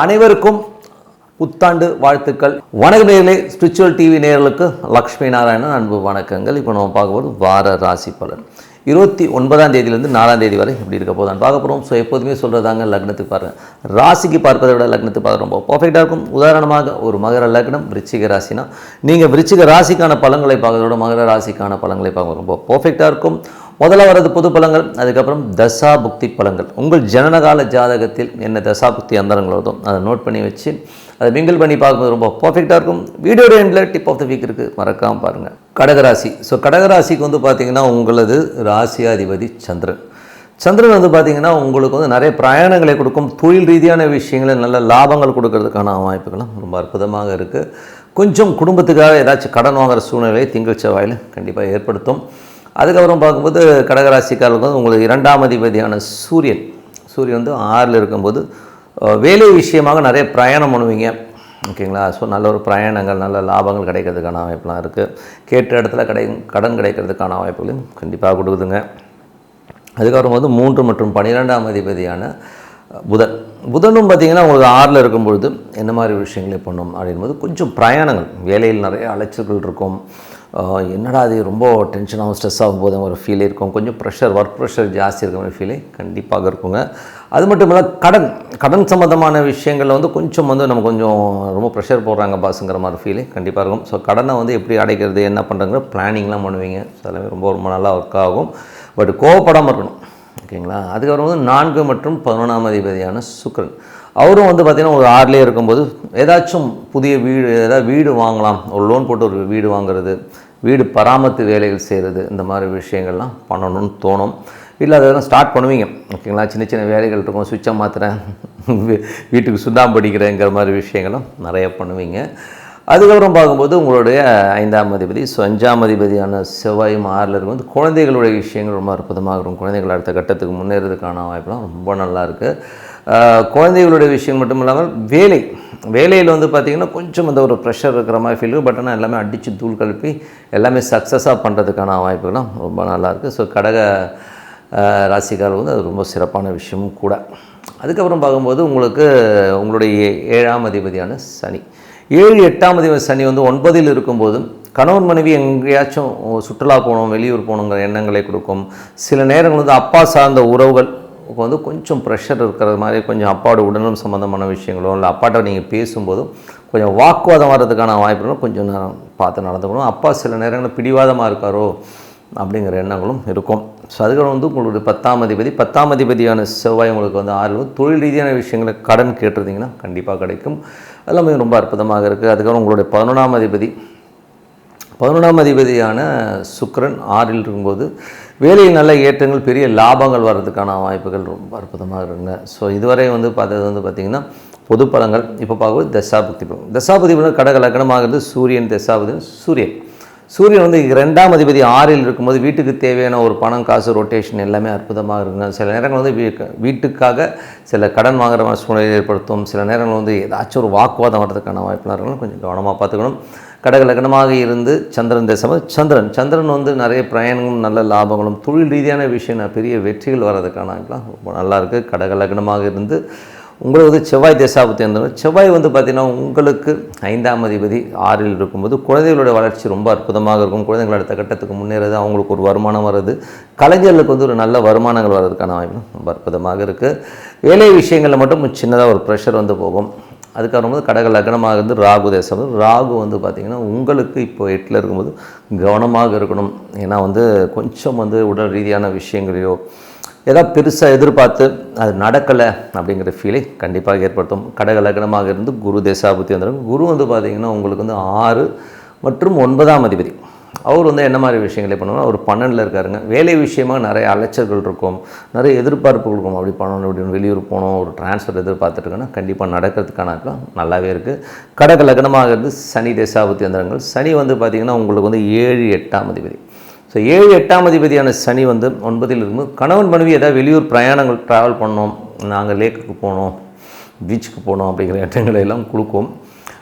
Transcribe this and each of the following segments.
அனைவருக்கும் புத்தாண்டு வாழ்த்துக்கள். வணக்க நேர்களே ஸ்பிரிச்சுவல் டிவி நேர்களுக்கு லக்ஷ்மி நாராயணன் அன்பு வணக்கங்கள். இப்போ நம்ம பார்க்க போகிறது வார ராசி பலன். இருபத்தி ஒன்பதாம் தேதியிலேருந்து நாலாம் தேதி வரை இப்படி இருக்க போதான் பார்க்க போகிறோம் ஸோ எப்போதுமே சொல்கிறதாங்க லக்னத்துக்கு பாருங்கள் ராசிக்கு பார்ப்பதை விட லக்னத்துக்கு பார்க்க ரொம்ப பர்ஃபெக்டாக இருக்கும். உதாரணமாக ஒரு மகர லக்னம் விருச்சிக ராசினா. நீங்கள் விருச்சிக ராசிக்கான பழங்களை பார்க்கறத விட மகர ராசிக்கான பழங்களை பார்க்க ரொம்ப பர்ஃபெக்டாக இருக்கும். முதல்ல வர்றது பொது பலங்கள் அதுக்கப்புறம் தசா புக்தி பலங்கள் உங்கள் ஜனனகால ஜாதகத்தில் என்ன தசா புக்தி அந்தரங்கள் வருதோ அதை நோட் பண்ணி வச்சு அதை மிங்கிள் பண்ணி பார்க்கும்போது ரொம்ப பர்ஃபெக்டாக இருக்கும். வீடியோ எண்டில் டிப் ஆஃப் த வீக் இருக்குது மறக்காமல் பாருங்கள் கடகராசி. ஸோ கடகராசிக்கு வந்து பார்த்திங்கன்னா உங்களது ராசியாதிபதி சந்திரன். சந்திரன் வந்து பார்த்திங்கன்னா உங்களுக்கு வந்து நிறைய பிரயாணங்களை கொடுக்கும் தொழில் ரீதியான விஷயங்களை நல்ல லாபங்கள் கொடுக்கறதுக்கான வாய்ப்புகளும் ரொம்ப அற்புதமாக இருக்குது கொஞ்சம் குடும்பத்துக்காக ஏதாச்சும் கடன் வாங்குற சூழ்நிலையை திங்கள் செவ்வாயில் கண்டிப்பாக ஏற்படுத்தும். அதுக்கப்புறம் பார்க்கும்போது கடகராசிக்காரர்களுக்கு வந்து உங்களுக்கு இரண்டாம் அதிபதியான சூரியன். சூரியன் வந்து ஆறில் இருக்கும்போது வேலை விஷயமாக நிறைய பிரயாணம் பண்ணுவீங்க. ஓகேங்களா? ஸோ நல்ல ஒரு பிரயாணங்கள் நல்ல லாபங்கள் கிடைக்கிறதுக்கான வாய்ப்புலாம் இருக்குது கேட்ட இடத்துல கடை கடன் கிடைக்கிறதுக்கான வாய்ப்புகளையும் கண்டிப்பாக கொடுக்குதுங்க. அதுக்கப்புறம் வந்து மூன்று மற்றும் பன்னிரெண்டாம் அதிபதியான புதன். புதனும் பார்த்திங்கன்னா உங்களுக்கு ஆறில் இருக்கும்பொழுது என்ன மாதிரி விஷயங்களை பண்ணும்? அப்படின்போது கொஞ்சம் பிரயாணங்கள். வேலையில் நிறைய அலைச்சல்கள் இருக்கும். என்னடா அது ரொம்ப டென்ஷனாகவும் ஸ்ட்ரெஸ் ஆகும் போது ஒரு ஃபீல் இருக்கும். கொஞ்சம் ப்ரெஷர் ஒர்க் ப்ரெஷர் ஜாஸ்தி இருக்கிற மாதிரி ஃபீலே கண்டிப்பாக இருக்குங்க. அது மட்டும் இல்லை கடன் கடன் சம்மந்தமான விஷயங்களில் வந்து கொஞ்சம் வந்து நம்ம கொஞ்சம் ரொம்ப ப்ரெஷர் போடுறாங்க பாஸுங்கிற மாதிரி ஃபீலே கண்டிப்பாக இருக்கும். ஸோ கடனை வந்து எப்படி அடைக்கிறது என்ன பண்ணுறங்கிற பிளானிங்லாம் பண்ணுவீங்க. ஸோ எல்லாமே ரொம்ப ரொம்ப நல்லா ஒர்க் ஆகும். பட் கோவப்படாமல் இருக்கணும். ஓகேங்களா? அதுக்கப்புறம் வந்து நான்கு மற்றும் பதினொன்றாம் அதிபதியான சுக்கரன். அவரும் வந்து பார்த்திங்கன்னா ஒரு ஆறுலேயே இருக்கும்போது ஏதாச்சும் புதிய வீடு ஏதாவது வீடு வாங்கலாம் ஒரு லோன் போட்டு ஒரு வீடு வாங்குறது வீடு பராமத்து வேலைகள் செய்கிறது இந்த மாதிரி விஷயங்கள்லாம் பண்ணணும்னு தோணும். இல்லை அதெல்லாம் ஸ்டார்ட் பண்ணுவீங்க. ஓகேங்களா? சின்ன சின்ன வேலைகள் இருக்கும் சுவிட்சை மாற்றுறேன் வீட்டுக்கு சுண்ணாம்பு அடிக்கிறேங்கிற மாதிரி விஷயங்களும் நிறைய பண்ணுவீங்க. அதுக்கப்புறம் பார்க்கும்போது உங்களுடைய ஐந்தாம் அதிபதி ஸோ அஞ்சாம் அதிபதியான செவ்வாயும் ஆறில் இருக்கும்போது குழந்தைகளுடைய விஷயங்கள் ரொம்ப அற்புதமாக இருக்கும். குழந்தைகள் அடுத்த கட்டத்துக்கு முன்னேறதுக்கான வாய்ப்புலாம் ரொம்ப நல்லா இருக்குது குழந்தைகளுடைய விஷயம் மட்டும் இல்லாமல் வேலை. வேலையில் வந்து பார்த்திங்கன்னா கொஞ்சம் அந்த ஒரு ப்ரெஷர் இருக்கிற மாதிரி ஃபீல் பட் ஆனால் எல்லாமே அடித்து தூள் கழுப்பி எல்லாமே சக்ஸஸாக பண்ணுறதுக்கான வாய்ப்புகளும் ரொம்ப நல்லாயிருக்கு ஸோ கடக அஹ், வந்து அது ரொம்ப சிறப்பான விஷயமும் கூட. அதுக்கப்புறம் பார்க்கும்போது உங்களுக்கு உங்களுடைய ஏ- ஏழாம் அதிபதியான சனி. ஏழு எட்டாம் அதிபதி சனி வந்து ஒன்பதில் இருக்கும்போதும் கணவன் மனைவி எங்கேயாச்சும் சுற்றுலா போகணும் வெளியூர் போகணுங்கிற எண்ணங்களை கொடுக்கும். சில நேரங்கள் வந்து அப்பா சார்ந்த உறவுகள் வந்து கொஞ்சம் ப்ரெஷர் இருக்கிற மாதிரி கொஞ்சம் அப்பாவோட உடல்நலம் சம்மந்தமான விஷயங்களோ இல்லை அப்பாட்ட நீங்கள் பேசும்போதும் கொஞ்சம் வாக்குவாதம் வர்றதுக்கான வாய்ப்புகளும் கொஞ்சம் நேரம் பார்த்து நடந்துக்கணும். அப்பா சில நேரங்களில் பிடிவாதமாக இருக்காரோ அப்படிங்கிற எண்ணங்களும் இருக்கும். ஸோ அதுக்கப்புறம் வந்து உங்களுடைய பத்தாம் அதிபதி பத்தாம் அதிபதியான செவ்வாய் உங்களுக்கு வந்து ஆறு தொழில் ரீதியான விஷயங்களை கடன் கேட்டிருந்தீங்கன்னா கண்டிப்பாக கிடைக்கும். எல்லாமே ரொம்ப அற்புதமாக இருக்குது அதுக்கப்புறம் உங்களுடைய பதினொன்றாம் அதிபதி பதினொன்றாம் அதிபதியான சுக்கரன் ஆறில் இருக்கும்போது வேலையில் நல்ல ஏற்றங்கள் பெரிய லாபங்கள் வர்றதுக்கான வாய்ப்புகள் ரொம்ப அற்புதமாக இருக்குங்க. ஸோ இதுவரை வந்து பார்த்தது வந்து பார்த்திங்கன்னா பொது பலங்கள். இப்போ பார்க்கும்போது தசாபதி பலம் தசாபதி பலம் கடக லக்னமாகிறது சூரியன் தசாபதி சூரியன். சூரியன் வந்து ரெண்டாம் அதிபதி ஆறில் இருக்கும்போது வீட்டுக்கு தேவையான ஒரு பணம் காசு ரொட்டேஷன் எல்லாமே அற்புதமாக இருக்குங்க. சில நேரங்கள் வந்து வீட்டுக்காக சில கடன் வாங்குற சூழ்நிலை ஏற்படுத்தும். சில நேரங்கள் வந்து ஏதாச்சும் ஒரு வாக்குவாதம் வர்றதுக்கான வாய்ப்புலாம் இருக்கணும் கொஞ்சம் கவனமாக பார்த்துக்கணும். கடக லக்னமாக இருந்து சந்திரன் தேசம். சந்திரன். சந்திரன் வந்து நிறைய பிரயாணங்களும் நல்ல லாபங்களும் தொழில் ரீதியான விஷயம் நான் பெரிய வெற்றிகள் வர்றதுக்கான ரொம்ப நல்லாயிருக்கு கடக லக்னமாக இருந்து உங்களுக்கு வந்து செவ்வாய் தேசாபத்தி இருந்தாலும் செவ்வாய் வந்து பார்த்திங்கன்னா உங்களுக்கு ஐந்தாம் அதிபதி ஆறில் இருக்கும்போது குழந்தைகளோட வளர்ச்சி ரொம்ப அற்புதமாக இருக்கும். குழந்தைகள் அடுத்த கட்டத்துக்கு முன்னேறது அவங்களுக்கு ஒரு வருமானம் வருது கலைஞர்களுக்கு வந்து ஒரு நல்ல வருமானங்கள் வர்றதுக்கான வாய்ப்பு ரொம்ப அற்புதமாக இருக்குது வேலை விஷயங்களில் மட்டும் சின்னதாக ஒரு ப்ரெஷர் வந்து போகும். அதுக்கப்புறம் வந்து கடக லக்னமாக இருந்து ராகு தேசம் ராகு வந்து பார்த்திங்கன்னா உங்களுக்கு இப்போ எட்டில் இருக்கும்போது கவனமாக இருக்கணும். ஏன்னா வந்து கொஞ்சம் வந்து உடல் ரீதியான விஷயங்களையோ ஏதாவது பெருசாக எதிர்பார்த்து அது நடக்கலை அப்படிங்கிற ஃபீலை கண்டிப்பாக ஏற்படுத்தும். கடக லக்னமாக இருந்து குரு தேசாபுத்தி வந்துடும் குரு வந்து பார்த்திங்கன்னா உங்களுக்கு வந்து ஆறு மற்றும் ஒன்பதாம் அதிபதி. அவர் வந்து என்ன மாதிரி விஷயங்களை பண்ணுவாங்க அவர் பன்னெண்டில் இருக்காருங்க. வேலை விஷயமாக நிறைய அலைச்சல்கள் இருக்கும். நிறைய எதிர்பார்ப்புகள் இருக்கும். அப்படி பண்ணணும் அப்படின்னு வெளியூர் போகணும் ஒரு டிரான்ஸ்ஃபர் எதிர்பார்த்துட்டுருக்கோன்னா கண்டிப்பாக நடக்கிறதுக்கான நல்லாவே இருக்குது கடக லக்னமாக இருந்து சனி தேசாபத்தி எந்திரங்கள் சனி வந்து பார்த்திங்கன்னா உங்களுக்கு வந்து ஏழு எட்டாம் அதிபதி. ஸோ ஏழு எட்டாம் அதிபதியான சனி வந்து ஒன்பதில் இருக்கும்போது கணவன் மனைவி ஏதாவது வெளியூர் பிரயாணங்கள் ட்ராவல் பண்ணோம் நாங்கள் லேக்குக்கு போனோம் பீச்சுக்கு போனோம் அப்படிங்கிற எண்ணங்களை எல்லாம் கொடுக்கும்.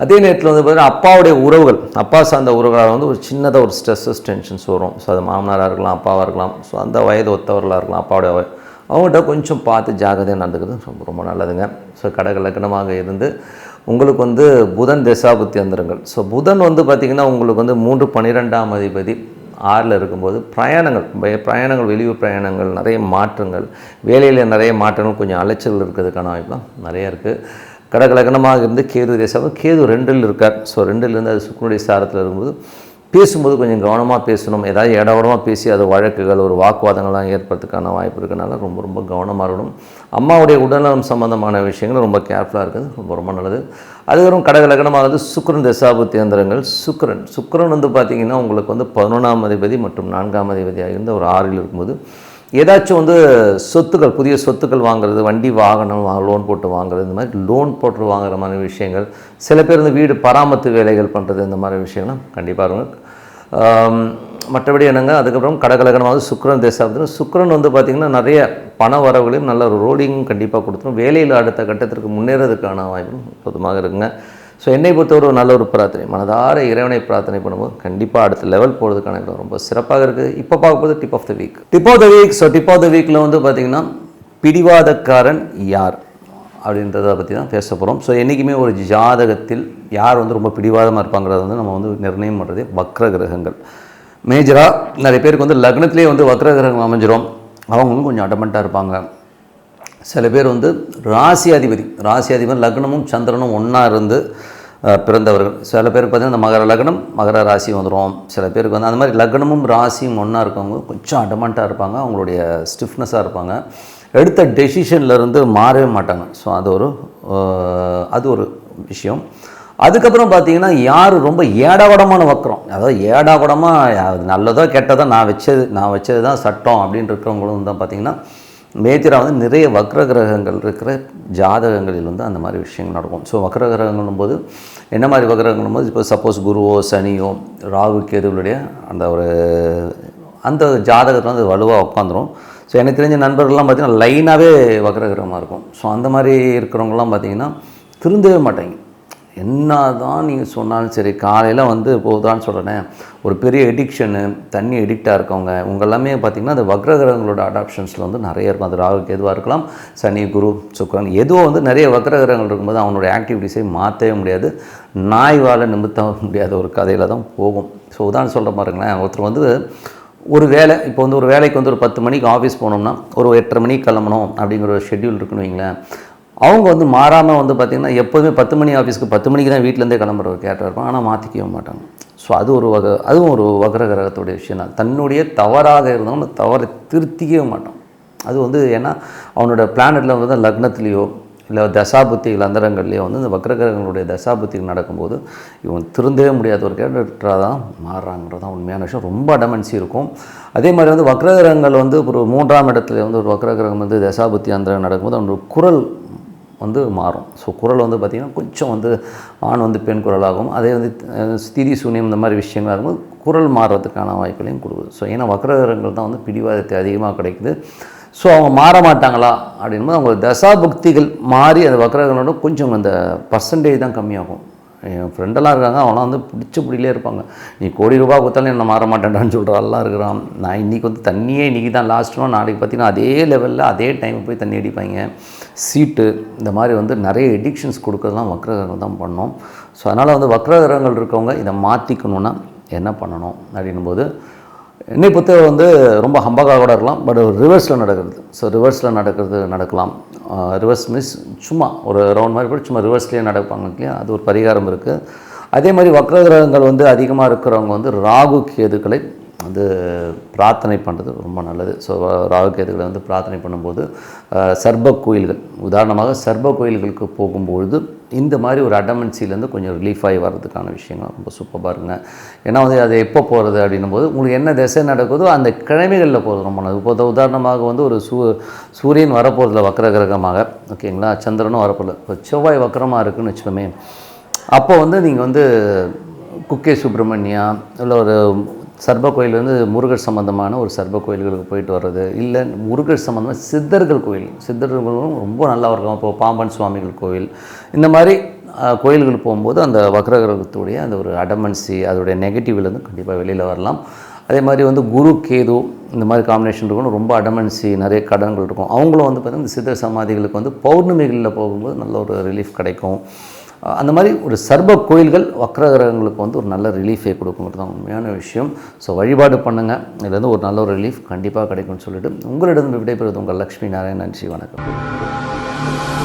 அதே நேரத்தில் வந்து பார்த்தீங்கன்னா அப்பாவுடைய உறவுகள் அப்பா சார்ந்த உறவுகளால் வந்து ஒரு சின்னதாக ஒரு ஸ்ட்ரெஸ்ஸஸ் டென்ஷன்ஸ் வரும். ஸோ அது மாமனாராக இருக்கலாம் அப்பாவாக இருக்கலாம் ஸோ அந்த வயது ஒத்தவர்களாக இருக்கலாம் அப்பாவுடைய அவங்கள்ட்ட அவங்ககிட்ட கொஞ்சம் பார்த்து ஜாகிரதையாக நடந்துக்கிறது ரொம்ப ரொம்ப நல்லதுங்க. ஸோ கடக லக்னமாக இருந்து உங்களுக்கு வந்து புதன் தசாபுத்தி அந்தரங்கள் ஸோ புதன் வந்து பார்த்திங்கன்னா உங்களுக்கு வந்து மூன்று பன்னிரெண்டாம் அதிபதி ஆறில் இருக்கும்போது பிரயாணங்கள் பய- பிரயாணங்கள் வெளியூர் பிரயாணங்கள் நிறைய மாற்றங்கள் வேலையில் நிறைய மாற்றங்கள் கொஞ்சம் அலைச்சல் இருக்கிறதுக்கான வாய்ப்புலாம் நிறைய இருக்குது கடகலகனமாக இருந்து கேது தேசம் கேது ரெண்டில் இருக்கார். ஸோ ரெண்டிலேருந்து அது சுக்குனுடைய சாரத்தில் இருக்கும்போது பேசும்போது கொஞ்சம் கவனமாக பேசணும். ஏதாவது இடவடமாக பேசி அது வழக்குகள் ஒரு வாக்குவாதங்கள்லாம் ஏற்படுறதுக்கான வாய்ப்பு இருக்கனால ரொம்ப ரொம்ப கவனமாக இருக்கணும். அம்மாவுடைய உடல்நலம் சம்பந்தமான விஷயங்கள் ரொம்ப கேர்ஃபுல்லாக இருக்குது ரொம்ப ரொம்ப நல்லது. அதுக்கப்புறம் கடகலகனமானது லக்னமானது சுக்கிரன் தசாபுத்தி அந்தரங்கள் சுக்ரன் சுக்கிரன் வந்து பார்த்திங்கன்னா உங்களுக்கு வந்து பதினொன்றாம் அதிபதி மற்றும் நான்காம் அதிபதியாக இருந்த ஒரு ஆறில் இருக்கும்போது ஏதாச்சும் வந்து சொத்துக்கள் புதிய சொத்துக்கள் வாங்குறது வண்டி வாகனம் லோன் போட்டு வாங்குறது இந்த மாதிரி லோன் போட்டு வாங்குற மாதிரி விஷயங்கள் சில பேர் வந்து வீடு பராமத்து வேலைகள் பண்ணுறது இந்த மாதிரி விஷயங்கள்லாம் கண்டிப்பாக இருக்கும். மற்றபடி என்னங்க அதுக்கப்புறம் கடகலகனமாவது சுக்கரன் தேசாபத்தில் சுக்கரன் வந்து பார்த்திங்கன்னா நிறைய பண வரவுகளையும் நல்ல ரோடிங்கும் ரோலிங்கும் கண்டிப்பாக கொடுத்துரும். வேலையில் அடுத்த கட்டத்திற்கு முன்னேறதுக்கான வாய்ப்பும் பொதுமாக இருக்குங்க. ஸோ என்னை பொறுத்தவரை ஒரு நல்ல ஒரு பிரார்த்தனை. மனதார இறைவனை பிரார்த்தனை பண்ணும்போது கண்டிப்பாக அடுத்த லெவல் போகிறதுக்கான இடம் ரொம்ப சிறப்பாக இருக்குது இப்போ பார்க்கும்போது tip of the week tip of the week so tip of the வீக்கில் வந்து பார்த்திங்கன்னா பிடிவாதக்காரன் யார் அப்படின்றத பற்றி தான் பேச போகிறோம் ஸோ என்றைக்குமே ஒரு ஜாதகத்தில் யார் வந்து ரொம்ப பிடிவாதமாக இருப்பாங்கிறத வந்து நம்ம வந்து நிர்ணயம் பண்ணுறதே வக்ர கிரகங்கள். மேஜராக நிறைய பேருக்கு வந்து லக்னத்திலே வந்து வக்ர கிரகம் அமைஞ்சிரும். அவங்களும் கொஞ்சம் அடமெண்ட்டாக இருப்பாங்க. சில பேர் வந்து ராசி அதிபதி ராசி லக்னமும் சந்திரனும் ஒன்றா இருந்து பிறந்தவர்கள். சில பேருக்கு பார்த்திங்கன்னா இந்த மகர லக்னம் மகர ராசி வந்துடும் சில பேருக்கு வந்து அந்த மாதிரி லக்னமும் ராசியும் ஒன்றா இருக்கவங்க கொஞ்சம் அடமண்ட்டாக இருப்பாங்க அவங்களுடைய ஸ்டிஃப்னஸாக இருப்பாங்க. எடுத்த டெசிஷன்லேருந்து மாறவே மாட்டாங்க. ஸோ அது ஒரு அது ஒரு விஷயம். அதுக்கப்புறம் பார்த்தீங்கன்னா யார் ரொம்ப ஏடாகுடமான வக்கரம். அதாவது ஏடாகுடமாக அது நல்லதோ கெட்டதோ நான் வச்சது நான் வச்சது தான் சட்டம் அப்படின்னு இருக்கிறவங்களும் தான் பார்த்தீங்கன்னா மேஜராக வந்து நிறைய வக்ர கிரகங்கள் இருக்கிற ஜாதகங்களில் வந்து அந்த மாதிரி விஷயங்கள் நடக்கும். ஸோ வக்ர கிரகங்களும் போது என்ன மாதிரி வக்ரகங்களும் போது இப்போ சப்போஸ் குருவோ சனியோ ராகு கேதுகளுடைய அந்த ஒரு அந்த ஜாதகத்தில் வந்து வலுவாக உட்காந்துரும் ஸோ எனக்கு தெரிஞ்ச நண்பர்கள்லாம் பார்த்திங்கன்னா லைனாகவே வக்ரகிரகமாக இருக்கும். ஸோ அந்த மாதிரி இருக்கிறவங்கலாம் பார்த்தீங்கன்னா திருந்தவே மாட்டாங்க. என்ன தான் நீங்கள் சொன்னாலும் சரி காலையில் வந்து போதான்னு சொல்கிறேன் ஒரு பெரிய எடிக்ஷனு தண்ணி எடிக்டாக இருக்கவங்க உங்கள் எல்லாமே பார்த்திங்கன்னா அந்த வக்ரகிரகங்களோட அடாப்ஷன்ஸில் வந்து நிறைய இருக்கும். அது ராகுக்கு எதுவாக இருக்கலாம் சனி குரு சுக்கரன் எதுவோ வந்து நிறைய வக்ரகிரகங்கள் இருக்கும்போது அவனுடைய ஆக்டிவிட்டீஸை மாற்றவே முடியாது. நாய் வாழை நிமித்த முடியாத ஒரு கதையில் தான் போகும். ஸோ உதாரணம் சொல்கிற பாருங்களேன். ஒருத்தர் வந்து ஒரு வேலை இப்போ வந்து ஒரு வேலைக்கு வந்து ஒரு பத்து மணிக்கு ஆஃபீஸ் போனோம்னா ஒரு எட்டரை மணிக்கு கிளம்பணும் அப்படிங்கிற ஒரு ஷெட்யூல் இருக்குன்னு வைங்களேன். அவங்க வந்து மாறாமல் வந்து பார்த்திங்கன்னா எப்போதுமே பத்து மணி ஆஃபீஸ்க்கு பத்து மணிக்கு தான் வீட்டிலேருந்தே கிளம்புற ஒரு கேரக்டர் இருப்பாங்க ஆனால் மாற்றிக்கவே மாட்டாங்க. ஸோ அது ஒரு வகை அதுவும் ஒரு வக்ர கிரகத்துடைய விஷயம் தான். தன்னுடைய தவறாக இருந்தாலும் அந்த தவறை திருத்திக்கவே மாட்டான். அது வந்து ஏன்னா அவனோட பிளானட்டில் வந்து லக்னத்துலேயோ இல்லை தசாபுத்தி அந்தரங்கள்லேயோ வந்து இந்த வக்ரகிரகங்களுடைய தசாபுத்தி நடக்கும்போது இவன் திருந்தவே முடியாத ஒரு கேரக்டராக தான் மாறுறாங்கிறது தான் உண்மையான விஷயம். ரொம்ப அடமன்சி இருக்கும். அதே மாதிரி வந்து வக்ரகிரகங்கள் வந்து ஒரு மூன்றாம் இடத்துல வந்து ஒரு வக்ரகிரகம் வந்து தசாபுத்தி அந்தரங்கம் நடக்கும்போது அவனோட குரல் வந்து மாறும். ஸோ குரல் வந்து பார்த்திங்கன்னா கொஞ்சம் வந்து ஆண் வந்து பெண் குரலாகும் அதே வந்து ஸ்திரி சூன்யம் இந்த மாதிரி விஷயங்களாக இருக்கும்போது குரல் மாறுறதுக்கான வாய்ப்புகளையும் கொடுக்குது. ஸோ ஏன்னா வக்ரகரங்கள் தான் வந்து பிடிவாதத்தை அதிகமாக கிடைக்குது. ஸோ அவங்க மாற மாட்டாங்களா? அப்படின்போது அவங்க தசாபக்திகள் மாறி அந்த வக்ரகங்களோட கொஞ்சம் அந்த பர்சன்டேஜ் தான் கம்மியாகும். என் ஃப்ரெண்டெல்லாம் இருக்காங்க அவனாம் வந்து பிடிச்ச பிடிலே இருப்பாங்க. நீ கோடி ரூபாய் கொடுத்தாலும் என்ன மாற மாட்டேன்டான்னு சொல்கிறான்லாம் இருக்கிறான். நான் இன்றைக்கி வந்து தண்ணியே இன்றைக்கி தான் லாஸ்ட்னோ நாளைக்கு பார்த்தீங்கன்னா அதே லெவலில் அதே டைம் போய் தண்ணி அடிப்பாங்க. சீட்டு இந்த மாதிரி வந்து நிறைய எடிக்ஷன்ஸ் கொடுக்குறதுலாம் வக்ரகிரகம் தான் பண்ணோம். ஸோ அதனால் வந்து வக்ரகிரகங்கள் இருக்கவங்க இதை மாற்றிக்கணுன்னா என்ன பண்ணணும் அப்படின்னும் போது என்னை பொறுத்தவரை வந்து ரொம்ப ஹம்பகாக கூட இருக்கலாம் பட் ரிவர்ஸில் நடக்கிறது. ஸோ ரிவர்ஸில் நடக்கிறது நடக்கலாம். ரிவர்ஸ் மீன்ஸ் சும்மா ஒரு ரவுண்ட் மாதிரி கூட சும்மா ரிவர்ஸ்லேயே நடப்பாங்க இல்லையா? அது ஒரு பரிகாரம் இருக்குது அதே மாதிரி வக்ரகிரகங்கள் வந்து அதிகமாக இருக்கிறவங்க வந்து ராகு கேதுக்களை வந்து பிரார்த்தனை பண்ணுறது ரொம்ப நல்லது. ஸோ ராகு கேதுகளை வந்து பிரார்த்தனை பண்ணும்போது அஹ், சர்ப கோயில்கள். உதாரணமாக சர்ப கோயில்களுக்கு போகும்பொழுது இந்த மாதிரி ஒரு அடமன்சிலேருந்து கொஞ்சம் ரிலீஃப் ஆகி வர்றதுக்கான விஷயங்கள் ரொம்ப சூப்பராக இருங்க ஏன்னா வந்து அது எப்போ போகிறது அப்படின்னும் போது உங்களுக்கு என்ன திசை நடக்குதோ அந்த கிழமைகளில் போகிறது ரொம்ப நல்லது. இப்போ உதாரணமாக வந்து ஒரு சூ சூரியன் வரப்போகிறதுல வக்கர கிரகமாக ஓகேங்களா? சந்திரனும் வரப்போதில்ல இப்போ செவ்வாய் வக்கரமாக இருக்குன்னு வச்சுக்கோமே. அப்போ வந்து நீங்கள் வந்து குக்கே சுப்பிரமணியா இல்லை ஒரு சர்ப கோயில் வந்து முருகர் சம்பந்தமான ஒரு சர்ப கோயில்களுக்கு போயிட்டு வர்றது இல்லை முருகர் சம்மந்தமாக சித்தர்கள் கோயில் சித்தர்களும் ரொம்ப நல்லா இருக்கும். இப்போ பாம்பன் சுவாமிகள் கோயில் இந்த மாதிரி கோயில்கள் கோயில்களுக்கு போகும்போது அந்த வக்ரகிரகத்துடைய அந்த ஒரு அடமன்சி அதோடைய நெகட்டிவ்லேருந்து கண்டிப்பாக வெளியில் வரலாம். அதே மாதிரி வந்து குரு கேது இந்த மாதிரி காம்பினேஷன் இருக்கணும். ரொம்ப அடமன்சி நிறைய கடன்கள் இருக்கும். அவங்களும் வந்து பார்த்திங்கன்னா இந்த சித்தர் சமாதிகளுக்கு வந்து பௌர்ணமிகளில் போகும்போது நல்ல ஒரு ரிலீஃப் கிடைக்கும். அந்த மாதிரி ஒரு சர்வ கோயில்கள் வக்ரகிரகங்களுக்கு வந்து ஒரு நல்ல ரிலீஃபை கொடுக்குங்கிறது தான் உண்மையான விஷயம். ஸோ வழிபாடு பண்ணுங்கள் இதுலேருந்து ஒரு நல்ல ஒரு ரிலீஃப் கண்டிப்பாக கிடைக்கும்னு சொல்லிட்டு உங்களிடம் விடைபெறுவது உங்கள் லக்ஷ்மி நாராயணன். நன்றி வணக்கம்.